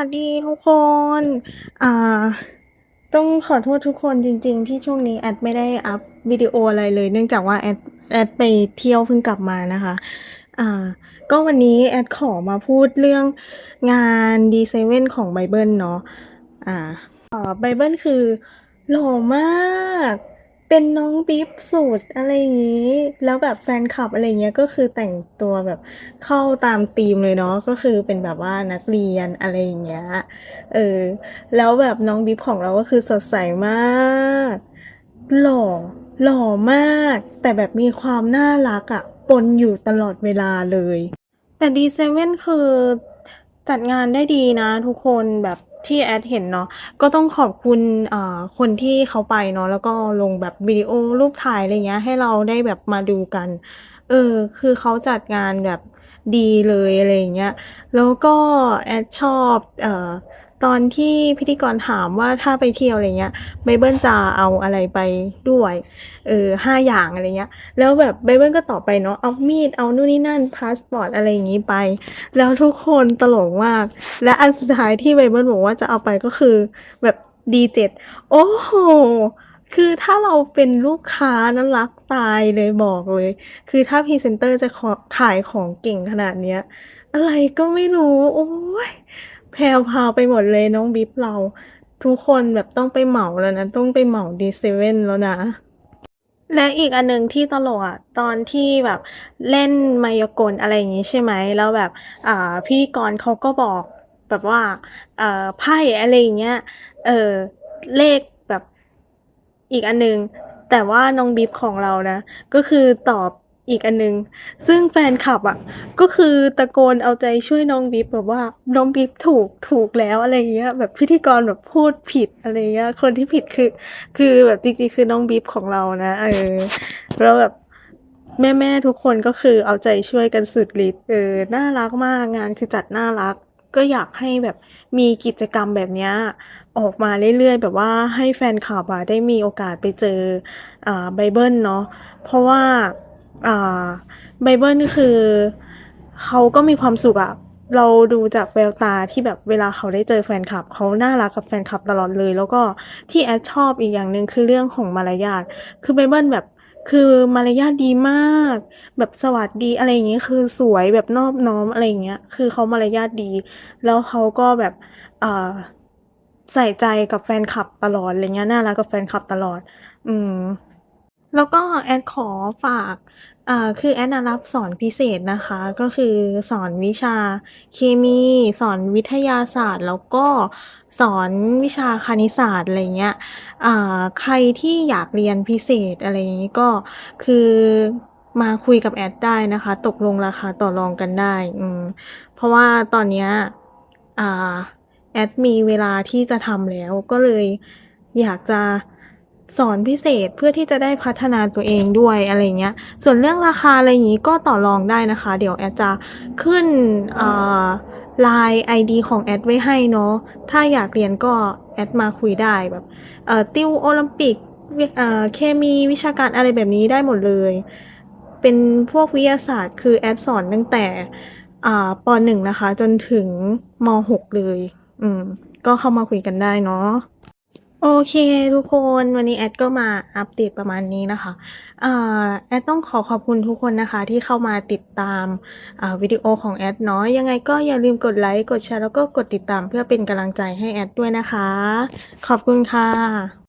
วัสดีทุกคน อ่า ต้องขอโทษทุกคนจริง ๆ ที่ช่วงนี้แอดไม่ได้อัพวิดีโออะไรเลย เนื่องจากว่าแอดแอดไปเที่ยวเพิ่งกลับมานะคะ อ่า ก็วันนี้แอดขอมาพูดเรื่องงาน D7 ของไบเบิลเนาะ อ่าไบเบิลคือหล่อมาก เป็นน้องบิ๊บสุดอะไรอย่างนี้ แล้วแบบแฟนคลับอะไรเงี้ยก็คือแต่งตัวแบบเข้าตามธีมเลยเนาะก็คือเป็นแบบว่านักเรียนอะไรอย่างเงี้ยเออแล้วแบบน้องบิ๊บของเราก็คือสดใสมาก หล่อหล่อมาก แต่แบบมีความน่ารักอะปนอยู่ตลอดเวลาเลย แต่ D7 คือ จัดงานได้ดีนะทุกคนแบบที่แอดเห็นเนาะก็ต้องขอบคุณอ่าคนที่เขาไปเนาะแล้วก็ลงแบบวิดีโอรูปถ่ายอะไรเงี้ย ให้เราได้แบบมาดูกัน เออ คือเขาจัดงานแบบดีเลยอะไรเงี้ยแล้วก็แอดชอบเอ่อ ตอนที่พิธีกรถามว่าถ้าไปเที่ยวอะไรเงี้ยไบเบิลจะเอาอะไรไปด้วยเออห้าอย่างอะไรเงี้ย แล้วแบบไบเบิลก็ตอบไปเนาะเอามีดเอานู่นนี่นั่นพาสปอร์ตอะไรอย่างงี้ไป แล้วทุกคนตลกมาก และอันสุดท้ายที่ไบเบิลบอกว่าจะเอาไปก็คือแบบ D7 โอ้โหคือถ้าเราเป็นลูกค้านั้นรักตายเลยบอกเลย คือถ้าพรีเซนเตอร์จะขอขายของเก่งขนาดเนี้ย อะไรก็ไม่รู้ โอ้ย แพรวพาวไปหมดเลยน้องบิ๊บเรา ทุกคนแบบต้องไปเหมาแล้วนะ ต้องไปเหมา D7 แล้วนะ และอีกอันหนึ่งที่ตลกอะตอนที่แบบเล่นมายากลอะไรอย่างงี้ใช่ไหม แล้วแบบอ่าพิธีกรเขาก็บอกแบบว่าเอ่อไพ่อะไรอย่างเงี้ยเออเลขแบบอีกอันหนึ่งแต่ว่าน้องบิ๊บของเรานะ ก็คือตอบ อีกอันหนึ่งซึ่งแฟนคลับอะ ก็คือตะโกนเอาใจช่วยน้องบิ๊บแบบว่าน้องบิ๊บถูกถูกแล้วอะไรเงี้ย แบบพิธีกรแบบพูดผิดอะไรเงี้ย คนที่ผิดคือ คือแบบจริงๆคือน้องบิ๊บของเรานะ เออแล้วแบบแม่ๆทุกคนก็คือเอาใจช่วยกันสุดฤทธิ์เออน่ารักมากงานคือจัดน่ารัก ก็อยากให้แบบมีกิจกรรมแบบเนี้ยออกมาเรื่อยๆ แบบว่าให้แฟนคลับอะได้มีโอกาสไปเจออ่าไบเบิลเนาะเพราะว่า ไบเบิลคือเขาก็มีความสุขอะเราดูจากแววตาที่แบบเวลาเขาได้เจอแฟนคลับ เขาน่ารักกับแฟนคลับตลอดเลย แล้วก็ที่แอดชอบอีกอย่างหนึ่งคือเรื่องของมารยาทคือไบเบิลแบบคือมารยาทดีมาก แบบสวัสดีอะไรอย่างเงี้ยคือสวยแบบนอบน้อมอะไรอย่างเงี้ย คือเขามารยาทดี แล้วเขาก็แบบใส่ใจกับแฟนคลับตลอดอะไรเงี้ยน่ารักกับแฟนคลับตลอด อืมแล้วก็แอดขอฝาก อ่า คือแอดน่ะรับสอนพิเศษนะคะ ก็คือสอนวิชาเคมี สอนวิทยาศาสตร์ แล้วก็สอนวิชาคณิตศาสตร์ อะไรเงี้ย อ่า ใครที่อยากเรียนพิเศษอะไรอย่างงี้ก็คือมาคุยกับแอดได้นะคะ ตกลงราคาต่อรองกันได้ อืม เพราะว่าตอนเนี้ย อ่า แอดมีเวลาที่จะทำแล้วก็เลยอยากจะ สอนพิเศษเพื่อที่จะได้พัฒนาตัวเองด้วยอะไรเงี้ย ส่วนเรื่องราคาอะไรอย่างงี้ก็ต่อรองได้นะคะ เดี๋ยวแอดจะขึ้นอ่า LINE ID ของแอดไว้ให้เนาะ ถ้าอยากเรียนก็แอดมาคุยได้แบบติวโอลิมปิกเคมีวิชาการอะไรแบบนี้ได้หมดเลย เป็นพวกวิทยาศาสตร์ คือแอดสอนตั้งแต่อ่าป.1นะคะ จนถึงม.6เลย อืม ก็เข้ามาคุยกันได้เนาะ โอเคทุกคนวันนี้แอดก็มาอัปเดตประมาณนี้นะคะอแอดต้องขอขอบคุณทุกคนนะคะที่เข้ามาติดตามาวิดีโอของแอดเนาะยังไงก็อย่าลืมกดไลค์กดแชร์แล้วก็กดติดตามเพื่อเป็นกำลังใจให้แอดด้วยนะคะ ขอบคุณค่ะ